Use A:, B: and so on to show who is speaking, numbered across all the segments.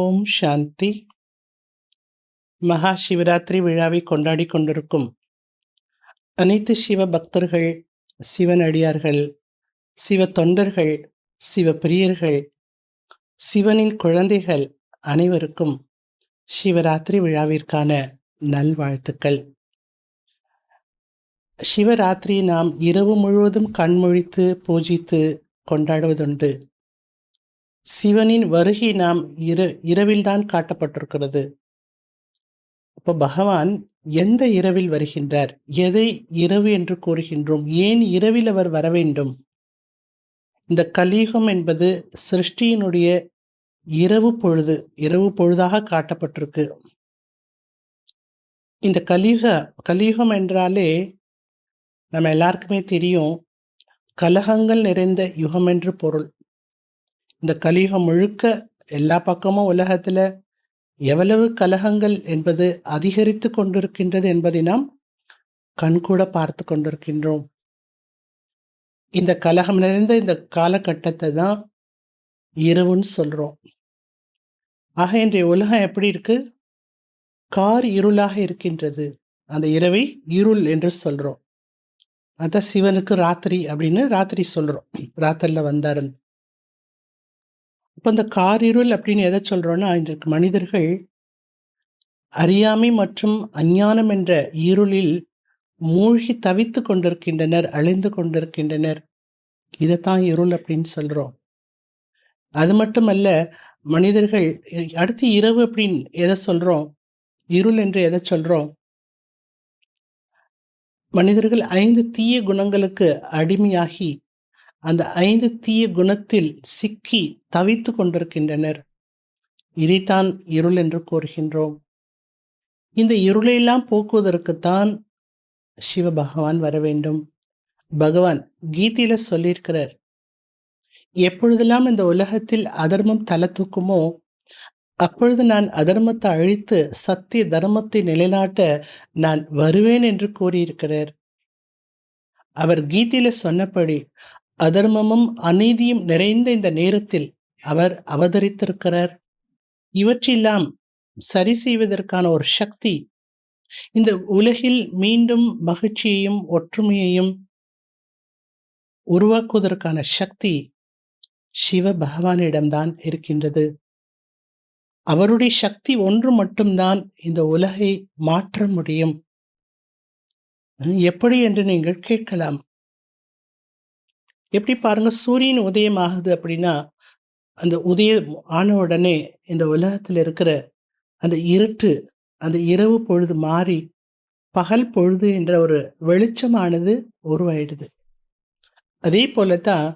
A: ஓம் சாந்தி. மகா சிவராத்திரி விழாவை கொண்டாடி கொண்டிருக்கும் அனைத்து சிவ பக்தர்கள் சிவனடியார்கள் சிவ தொண்டர்கள் சிவ பிரியர்கள் சிவனின் குழந்தைகள் அனைவருக்கும் சிவராத்திரி விழாவிற்கான நல்வாழ்த்துக்கள். சிவராத்திரி நாம் இரவு முழுவதும் கண்மொழித்து பூஜித்து கொண்டாடுவதுண்டு. சிவனின் வருகை நாம் இர இரவில்தான் காட்டப்பட்டிருக்கிறது. அப்போ பகவான் எந்த இரவில் வருகின்றார்? எதை இரவு என்று கூறுகின்றோம்? ஏன் இரவில் அவர் வர வேண்டும்? இந்த கலியுகம் என்பது சிருஷ்டியினுடைய இரவு பொழுது இரவு பொழுதாக காட்டப்பட்டிருக்கு. இந்த கலியுக கலியுகம் என்றாலே நம்ம எல்லாருக்குமே தெரியும் கலகங்கள் நிறைந்த யுகம் என்று பொருள். இந்த கலியுகம் முழுக்க எல்லா பக்கமும் உலகத்துல எவ்வளவு கலகங்கள் என்பது அதிகரித்து கொண்டிருக்கின்றது என்பதை நாம் கண்கூட பார்த்து கொண்டிருக்கின்றோம். இந்த கலகம் நிறைந்த இந்த காலகட்டத்தை தான் இரவுன்னு சொல்றோம். ஆக இன்றைய உலகம் எப்படி இருக்கு? கார் இருளாக இருக்கின்றது. அந்த இரவை இருள் என்று சொல்றோம். அதான் சிவனுக்கு ராத்திரி அப்படின்னு ராத்திரி சொல்றோம். ராத்திரில வந்தாருன்னு. இப்போ இந்த காரிருள் அப்படின்னு எதை சொல்றோம்னா இன்றைக்கு மனிதர்கள் அறியாமை மற்றும் அஞ்ஞானம் என்ற இருளில் மூழ்கி தவித்து கொண்டிருக்கின்றனர் அழிந்து கொண்டிருக்கின்றனர். இதைத்தான் இருள் அப்படின்னு சொல்றோம். அது மட்டுமல்ல மனிதர்கள் அடுத்து இரவு அப்படின்னு எதை சொல்றோம்? இருள் என்று எதை சொல்றோம்? மனிதர்கள் ஐந்து தீய குணங்களுக்கு அடிமையாகி அந்த ஐந்து தீய குணத்தில் சிக்கி தவித்து கொண்டிருக்கின்றனர். இதைத்தான் இருள் என்று கூறுகின்றோம். இந்த இருளையெல்லாம் போக்குவதற்குத்தான் சிவ பகவான் வர வேண்டும். பகவான் கீதையில சொல்லியிருக்கிறார் எப்பொழுதெல்லாம் இந்த உலகத்தில் அதர்மம் தலை தூக்குமோ அப்பொழுது நான் அதர்மத்தை அழித்து சத்திய தர்மத்தை நிலைநாட்ட நான் வருவேன் என்று கூறியிருக்கிறார். அவர் கீதையில சொன்னபடி அதர்மமும் அநீதியும் நிறைந்த இந்த நேரத்தில் அவர் அவதரித்திருக்கிறார். இவற்றெல்லாம் சரி செய்வதற்கான ஒரு சக்தி இந்த உலகில் மீண்டும் மகிழ்ச்சியையும் ஒற்றுமையையும் உருவாக்குவதற்கான சக்தி சிவ பகவானிடம்தான் இருக்கின்றது. அவருடைய சக்தி ஒன்று மட்டும்தான் இந்த உலகை மாற்ற முடியும். எப்படி என்று நீங்கள் கேட்கலாம். எப்படி பாருங்க சூரியன் உதயம் ஆகுது அப்படின்னா அந்த உதயம் ஆன உடனே இந்த உலகத்தில் இருக்கிற அந்த இருட்டு அந்த இரவு பொழுது மாறி பகல் பொழுது என்ற ஒரு வெளிச்சமானது உருவாயிடுது. அதே போல தான்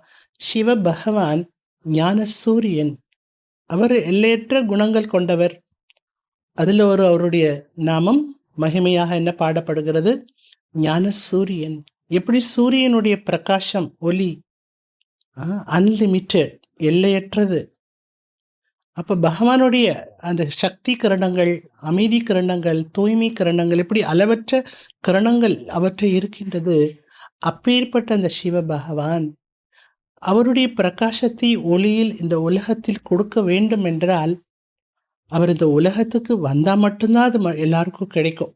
A: சிவ பகவான் ஞான சூரியன் அவர் எல்லையற்ற குணங்கள் கொண்டவர். அதில் ஒரு அவருடைய நாமம் மகிமையாக என்ன பாடப்படுகிறது? ஞான சூரியன். எப்படி சூரியனுடைய பிரகாசம் ஒளி அன்லிமிட்டெட் எல்லையற்றது. அப்போ பகவானுடைய அந்த சக்தி கரணங்கள் அமைதி கரணங்கள் தூய்மை கரணங்கள் இப்படி அளவற்ற கரணங்கள் அவற்றை இருக்கின்றது. அப்பேற்பட்ட அந்த சிவ பகவான் அவருடைய பிரகாசத்தை ஒளியில் இந்த உலகத்தில் கொடுக்க வேண்டும் என்றால் அவர் இந்த உலகத்துக்கு வந்தா மட்டும்தான் அது எல்லாருக்கும் கிடைக்கும்.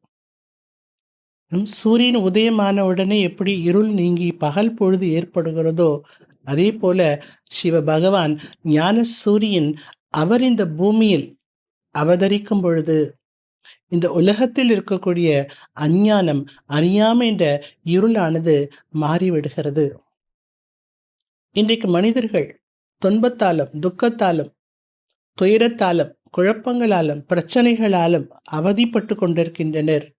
A: சூரியன் உதயமான உடனே எப்படி இருள் நீங்கி பகல் பொழுது ஏற்படுகிறதோ அதே போல சிவ பகவான் ஞான சூரியன் அவர் இந்த பூமியில் அவதரிக்கும் பொழுது இந்த உலகத்தில் இருக்கக்கூடிய அஞ்ஞானம் அறியாமை என்ற இருளானது மாறிவிடுகிறது. இன்றைக்கு மனிதர்கள் துன்பத்தாலும் துக்கத்தாலும் துயரத்தாலும் குழப்பங்களாலும் பிரச்சனைகளாலும் அவதிப்பட்டு கொண்டிருக்கின்றனர்.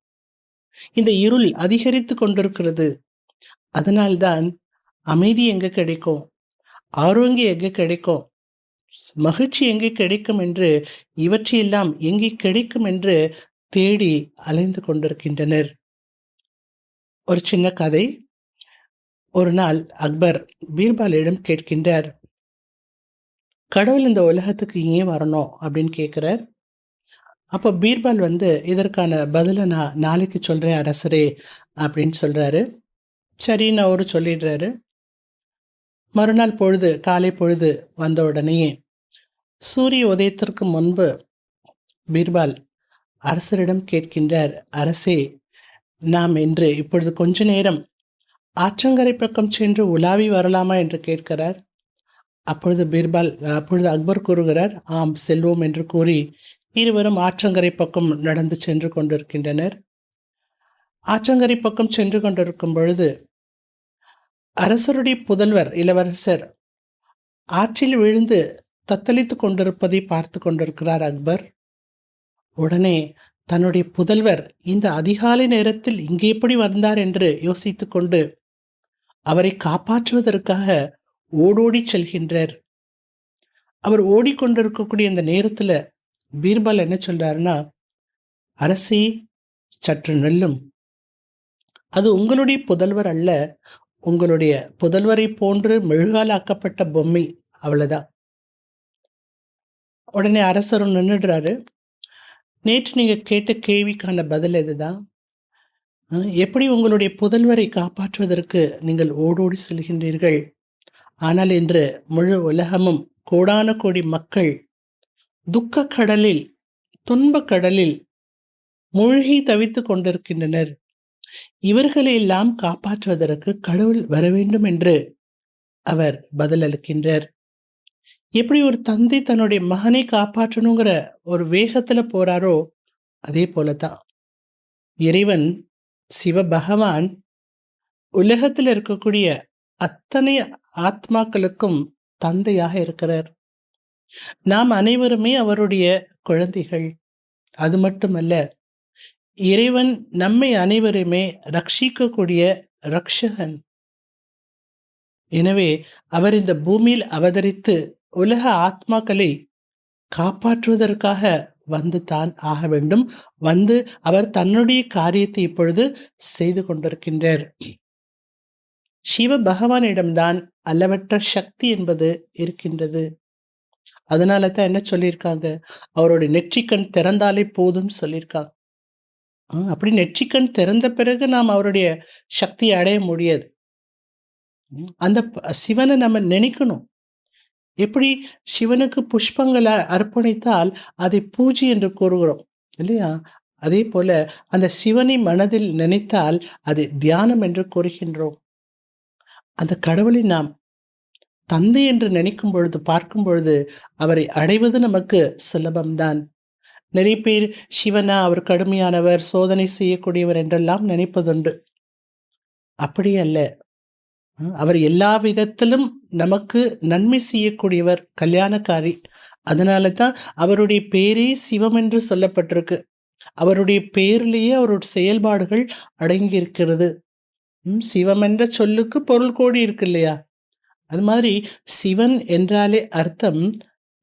A: இந்த இருள் அதிகரித்து கொண்டிருக்கிறது. அதனால்தான் அமைதி எங்கே கிடைக்கும்? ஆரோக்கியம் எங்கே கிடைக்கும்? மகிழ்ச்சி எங்கே கிடைக்கும் என்று இவற்றையெல்லாம் எங்கே கிடைக்கும் என்று தேடி அலைந்து கொண்டிருக்கின்றனர். ஒரு சின்ன கதை. ஒரு நாள் அக்பர் பீர்பாலிடம் கேட்கின்றார் கடவுள் இந்த உலகத்துக்கு ஏன் வரணும் அப்படின்னு கேட்குறார். அப்போ பீர்பால் வந்து இதற்கான பதிலை நான் நாளைக்கு சொல்கிறேன் அரசரே அப்படின்னு சொல்கிறாரு சரின்னு அவரு சொல்லிடுறாரு. மறுநாள் பொழுது காலை பொழுது வந்த உடனேயே சூரிய உதயத்திற்கு முன்பு பீர்பால் அரசரிடம் கேட்கின்றார் அரசே நாம் இன்று இப்பொழுது கொஞ்ச நேரம் ஆற்றங்கரை பக்கம் சென்று உலாவி வரலாமா? என்று கேட்கிறார். அப்பொழுது பீர்பால் அப்பொழுது அக்பர் கூறுகிறார் ஆம் செல்வோம் என்று கூறி இருவரும் ஆற்றங்கரை பக்கம் நடந்து சென்று கொண்டிருக்கின்றனர். ஆற்றங்கரை பக்கம் சென்று கொண்டிருக்கும் பொழுது அரசருடைய புதல்வர் இளவரசர் ஆற்றில் விழுந்து தத்தளித்து கொண்டிருப்பதை பார்த்து கொண்டிருக்கிறார் அக்பர். உடனே தன்னுடைய புதல்வர் இந்த அதிகாலை நேரத்தில் இங்கே எப்படி வந்தார் என்று யோசித்து கொண்டு அவரை காப்பாற்றுவதற்காக ஓடோடி செல்கின்றார். அவர் ஓடிக்கொண்டிருக்கக்கூடிய இந்த நேரத்தில் பீர்பால் என்ன சொல்றாருன்னா அரசி சற்று நெல்லும். அது உங்களுடைய புதல்வர் அல்ல உங்களுடைய புதல்வரை போன்று மெழுகால் ஆக்கப்பட்ட பொம்மை அவ்வளோதான் உடனே அரசரும் நின்றுடுறாரு நேற்று நீங்கள் கேட்ட கேள்விக்கான பதில் இதுதான் எப்படி உங்களுடைய புதல்வரை காப்பாற்றுவதற்கு நீங்கள் ஓடோடி செல்கின்றீர்கள்? ஆனால் இன்று முழு உலகமும் கோடான கோடி மக்கள் துக்க கடலில் துன்ப கடலில் மூழ்கி தவித்துக் கொண்டிருக்கின்றனர். இவர்களையெல்லாம் காப்பாற்றுவதற்கு கடவுள் வர வேண்டும் என்று அவர் பதிலளிக்கின்றார். எப்படி ஒரு தந்தை தன்னுடைய மகனை காப்பாற்றணுங்கிற ஒரு வேகத்துல போறாரோ அதே போலதான் இறைவன் சிவ பகவான் உலகத்தில் இருக்கக்கூடிய அத்தனை ஆத்மாக்களுக்கும் தந்தையாக இருக்கிறார். நாம் அனைவருமே அவருடைய குழந்தைகள். அது மட்டுமல்ல இறைவன் நம்மை அனைவருமே ரட்சிக்கக்கூடிய ரக்ஷகன் எனவே அவர் இந்த பூமியில் அவதரித்து உலக ஆத்மாக்களை காப்பாற்றுவதற்காக வந்து தான் ஆக வேண்டும். வந்து அவர் தன்னுடைய காரியத்தை இப்பொழுது செய்து கொண்டிருக்கின்றார். சிவ பகவானிடம்தான் அளவற்ற சக்தி என்பது இருக்கின்றது. அதனால தான் என்ன சொல்லியிருக்காங்க? அவருடைய நெற்றிக்கண் திறந்தாலே போதும் சொல்லியிருக்காங்க. அப்படி நெற்றிக்கண் திறந்த பிறகு நாம் அவருடைய சக்தியை அடைய முடியாது. அந்த சிவனை நம்ம நினைக்கணும். எப்படி? சிவனுக்கு புஷ்பங்களை அர்ப்பணித்தால் அதை பூஜை என்று கூறுகிறோம் இல்லையா? அதே போல அந்த சிவனை மனதில் நினைத்தால் அது தியானம் என்று கூறுகின்றோம். அந்த கடவுளை நாம் தந்தை என்று நினைக்கும் பொழுது பார்க்கும் பொழுது அவரை அடைவது நமக்கு சுலபம்தான். நிறைய பேர் சிவனா அவர் கடுமையானவர் சோதனை செய்யக்கூடியவர் என்றெல்லாம் நினைப்பதுண்டு. அப்படி அல்ல. அவர் எல்லா விதத்திலும் நமக்கு நன்மை செய்யக்கூடியவர் கல்யாணக்காரி. அதனால தான் அவருடைய பேரே சிவம் என்று சொல்லப்பட்டிருக்கு. அவருடைய பேர்லேயே அவருடைய செயல்பாடுகள் அடங்கி இருக்கிறது சிவம் என்ற சொல்லுக்கு பொருள் கோடி இருக்கு இல்லையா? அது மாதிரி சிவன் என்றாலே அர்த்தம்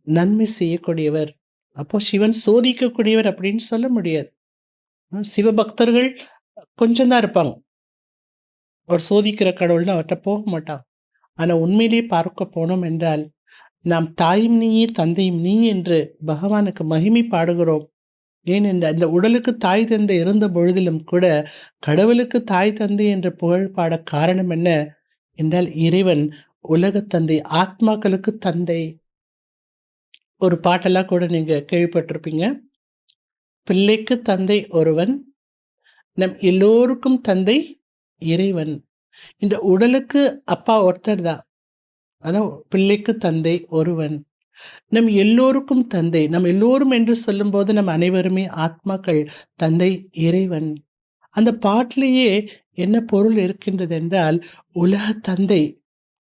A: நன்மை செய்யக்கூடியவர். அப்போ சிவன் சோதிக்கக்கூடியவர் அப்படின்னு சொல்ல முடியாது. சிவபக்தர்கள் கொஞ்சம் தான் இருப்பாங்க. அவர் சோதிக்கிற கடவுள்னு அவர்கிட்ட போக மாட்டான். ஆனால் உண்மையிலேயே பார்க்க போனோம் என்றால் நாம் தாயும் நீயே தந்தையும் நீ என்று பகவானுக்கு மகிமை பாடுகிறோம். ஏனென்ற அந்த உடலுக்கு தாய் தந்தை இருந்த பொழுதிலும் கூட கடவுளுக்கு தாய் தந்தை என்று புகழ் பாட காரணம் என்ன? என்றால் இறைவன் உலகத்தந்தை தந்தை ஆத்மாக்களுக்கு தந்தை ஒரு பாட்டெல்லாம் கூட நீங்கள் கேள்விப்பட்டிருப்பீங்க. பிள்ளைக்கு தந்தை ஒருவன் நம் எல்லோருக்கும் தந்தை இறைவன். இந்த உடலுக்கு அப்பா ஒருத்தர் தான். அதான் பிள்ளைக்கு தந்தை ஒருவன். நம் எல்லோருக்கும் தந்தை நம் எல்லோரும் என்று சொல்லும்போது நம் அனைவருமே ஆத்மாக்கள் தந்தை இறைவன். அந்த பாட்டிலேயே என்ன பொருள் இருக்கின்றது என்றால் உலக தந்தை.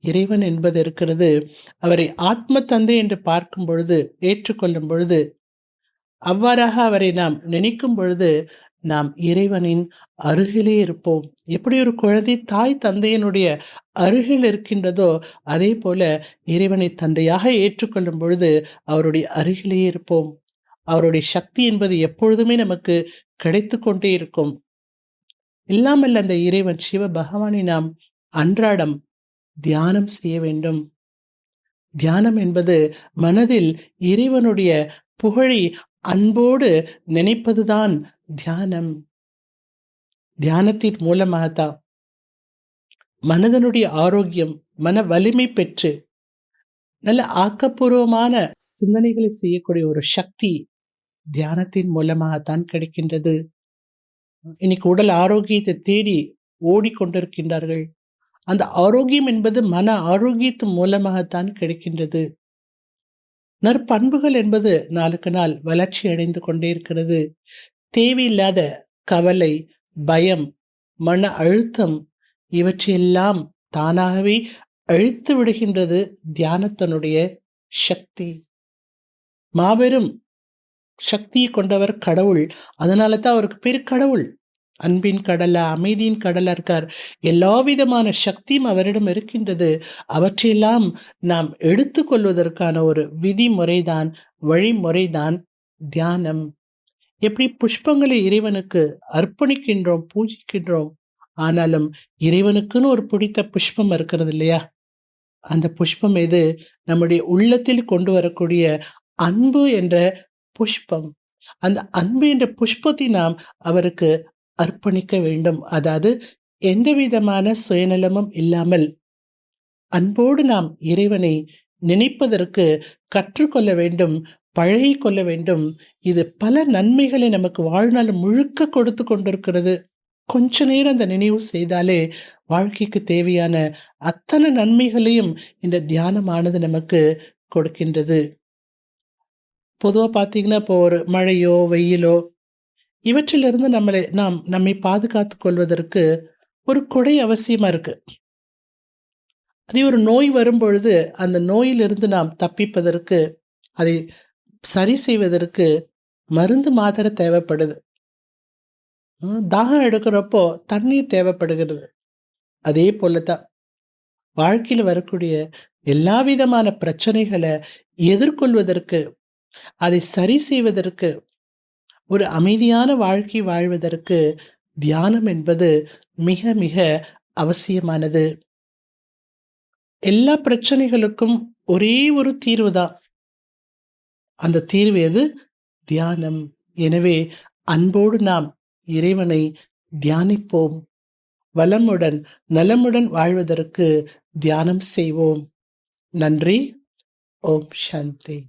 A: இறைவன் என்பது இருக்கிறது. அவரை ஆத்ம தந்தை என்று பார்க்கும் பொழுது ஏற்றுக்கொள்ளும் பொழுது அவ்வாறாக அவரை நாம் நினைக்கும் பொழுது நாம் இறைவனின் அருகிலே இருப்போம். எப்படி ஒரு குழந்தை தாய் தந்தையினுடைய அருகில் இருக்கின்றதோ அதே போல இறைவனை தந்தையாக ஏற்றுக்கொள்ளும் பொழுது அவருடைய அருகிலே இருப்போம். அவருடைய சக்தி என்பது எப்பொழுதுமே நமக்கு கிடைத்து கொண்டே இருக்கும். இல்லாமல் அந்த இறைவன் சிவ பகவானை நாம் அன்றாடம் தியானம் செய்ய வேண்டும். தியானம் என்பது மனதில் இறைவனுடைய புகழை அன்போடு நினைப்பதுதான் தியானம். தியானத்தின் மூலமாகத்தான் மனதனுடைய ஆரோக்கியம் மன வலிமை பெற்று நல்ல ஆக்கப்பூர்வமான சிந்தனைகளை செய்யக்கூடிய ஒரு சக்தி தியானத்தின் மூலமாகத்தான் கிடைக்கின்றது. இன்னைக்கு உடல் ஆரோக்கியத்தை தேடி ஓடிக்கொண்டிருக்கின்றார்கள். அந்த ஆரோக்கியம் என்பது மன ஆரோக்கியத்தின் மூலமாகத்தான் கிடைக்கின்றது. நற்பண்புகள் என்பது நாளுக்கு நாள் வளர்ச்சி அடைந்து கொண்டே இருக்கிறது. தேவையில்லாத கவலை பயம் மன அழுத்தம் இவற்றையெல்லாம் தானாகவே அழித்து விடுகின்றது தியானத்தினுடைய சக்தி. மாபெரும் சக்தியை கொண்டவர் கடவுள். அதனால தான் அவருக்கு பேர் கடவுள். அன்பின் கடலா அமைதியின் கடலா இருக்கார். எல்லா விதமான சக்தியும் அவரிடம் இருக்கின்றது. அவற்றையெல்லாம் நாம் எடுத்துக்கொள்வதற்கான ஒரு விதிமுறைதான் வழிமுறைதான் தியானம். எப்படி புஷ்பங்களை இறைவனுக்கு அர்ப்பணிக்கின்றோம் பூஜிக்கின்றோம் ஆனாலும் இறைவனுக்குன்னு ஒரு பிடித்த புஷ்பம் இருக்கிறது இல்லையா? அந்த புஷ்பம் எது? நம்முடைய உள்ளத்தில் கொண்டு வரக்கூடிய அன்பு என்ற புஷ்பம். அந்த அன்பு என்ற புஷ்பத்தை நாம் அவருக்கு அர்ப்பணிக்க வேண்டும். அதாவது எந்த விதமான சுயநலமும் இல்லாமல் அன்போடு நாம் இறைவனை நினைப்பதற்கு கற்றுக்கொள்ள வேண்டும் பழகி கொள்ள வேண்டும். இது பல நன்மைகளை நமக்கு வாழ்நாள் முழுக்க கொடுத்து கொண்டிருக்கிறது. கொஞ்ச நேரம் அந்த நினைவு செய்தாலே வாழ்க்கைக்கு தேவையான அத்தனை நன்மைகளையும் இந்த தியானமானது நமக்கு கொடுக்கின்றது. பொதுவாக பார்த்தீங்கன்னா இப்போ ஒரு மழையோ வெயிலோ இவற்றிலிருந்து நம்மளை நாம் நம்மை பாதுகாத்து கொள்வதற்கு ஒரு கொடை அவசியமா இருக்கு. அதே ஒரு நோய் வரும்பொழுது அந்த நோயிலிருந்து நாம் தப்பிப்பதற்கு அதை சரி செய்வதற்கு மருந்து மாத்திரை தேவைப்படுது. தாகம் எடுக்கிறப்போ தண்ணீர் தேவைப்படுகிறது. அதே போல தான் வாழ்க்கையில் வரக்கூடிய எல்லா விதமான பிரச்சனைகளை எதிர்கொள்வதற்கு அதை சரி செய்வதற்கு ஒரு அமைதியான வாழ்க்கை வாழ்வதற்கு தியானம் என்பது மிக மிக அவசியமானது. எல்லா பிரச்சனைகளுக்கும் ஒரே ஒரு தீர்வு தான். அந்த தீர்வு எது? தியானம். எனவே அன்போடு நாம் இறைவனை தியானிப்போம். வளமுடன் நலமுடன் வாழ்வதற்கு தியானம் செய்வோம். நன்றி. ஓம் சாந்தி.